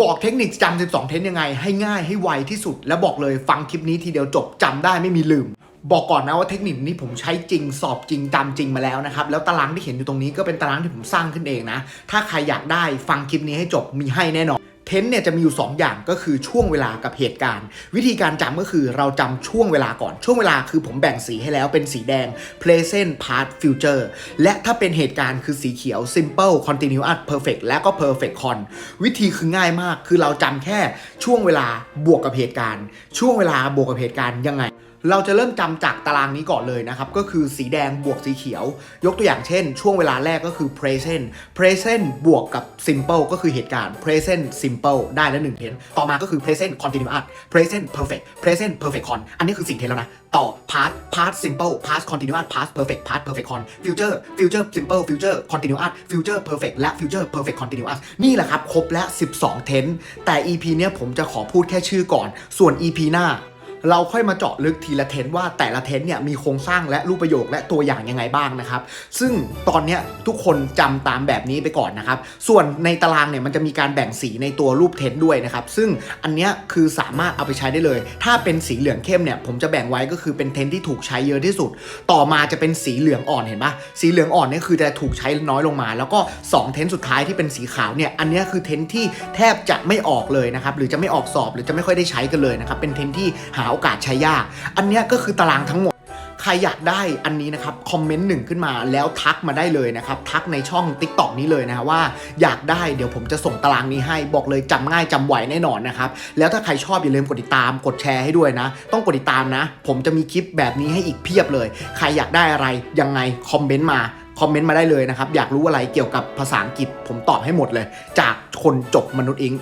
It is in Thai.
บอกเทคนิคจำ12 เทนยังไง ให้ง่ายให้ไวที่สุด และบอกเลยฟังคลิปนี้ทีเดียวจบจำได้ไม่มีลืม บอกก่อนนะว่าเทคนิคนี้ผมใช้จริงสอบจริงจำจริงมาแล้วนะครับ แล้วตารางที่เห็นอยู่ตรงนี้ก็เป็นตารางที่ผมสร้างขึ้นเองนะ ถ้าใครอยากได้ฟังคลิปนี้ให้จบมีให้แน่นอน เทนเนี่ยจะมีอยู่ 2 อย่างก็คือช่วงเวลากับเหตุการณ์ วิธีการจำก็คือเราจำช่วงเวลาก่อน ช่วงเวลาคือผมแบ่งสีให้แล้วเป็นสีแดง present past future และถ้าเป็นเหตุการณ์คือสีเขียว simple continuous perfect และก็ perfect con วิธีคือง่ายมาก คือเราจำแค่ช่วงเวลาบวกกับเหตุการณ์ ช่วงเวลาบวกกับเหตุการณ์ยังไงเราจะเริ่มจำจากตารางนี้ก่อนเลยนะครับ ก็คือสีแดงบวกสีเขียว ยกตัวอย่างเช่น ช่วงเวลาแรกก็คือ present present บวกกับ simple ก็คือเหตุการณ์ present simple ได้แล้วหนึ่งเทนต่อมาก็คือ present continuous present perfect present perfect con อันนี้คือสี่เทนแล้วนะ ต่อ past past simple past continuous past perfect past perfect con future future simple future continuous future perfect และ future perfect continuous นี่แหละครับ ครบและ 12เทนแต่ EP เนี้ยผมจะขอพูดแค่ชื่อก่อน ส่วน EP หน้า เราค่อยมาเจาะลึกทีละเทนว่าแต่ละเทนเนี่ยมีโครงสร้างและรูปประโยคและตัวอย่างยังไงบ้างนะครับ ซึ่งตอนนี้ทุกคนจำตามแบบนี้ไปก่อนนะครับ ส่วนในตารางเนี่ยมันจะมีการแบ่งสีในตัวรูปเทนด้วยนะครับ ซึ่งอันนี้คือสามารถเอาไปใช้ได้เลย ถ้าเป็นสีเหลืองเข้มเนี่ยผมจะแบ่งไว้ก็คือเป็นเทนที่ถูกใช้เยอะที่สุด ต่อมาจะเป็นสีเหลืองอ่อนเห็นปะสีเหลืองอ่อนเนี่ยคือจะถูกใช้น้อยลงมา แล้วก็สองเทนต์สุดท้ายที่เป็นสีขาวเนี่ยอันนี้คือเทนต์ที่แทบจะไม่ออกเลยนะครับหรือจะไม่ออกสอบหรือจะไม่ค่อยได้ใช้กันเลยนะครับเป็นเทนที่หาโอกาสใช้ยาก อันนี้ก็คือตารางทั้งหมด ใครอยากได้อันนี้นะครับคอมเมนต์หนึ่งขึ้นมาแล้วทักมาได้เลยนะครับทักในช่อง t ิ k t o k นี้เลยนะว่าอยากได้เดี๋ยวผมจะส่งตารางนี้ให้บอกเลยจำง่ายจำไหวแน่นอนนะครับแล้วถ้าใครชอบอย่าลืมกดติดตามกดแชร์ให้ด้วยนะ ต้องกดติดตามนะ ผมจะมีคลิปแบบนี้ให้อีกเพียบเลย ใครอยากได้อะไรยังไงคอมเมนต์มาคอมเมนต์มาได้เลยนะครับอยากรู้อะไรเกี่ยวกับภาษาอังกฤษผมตอบให้หมดเลย จากคนจบมนุษย์อิง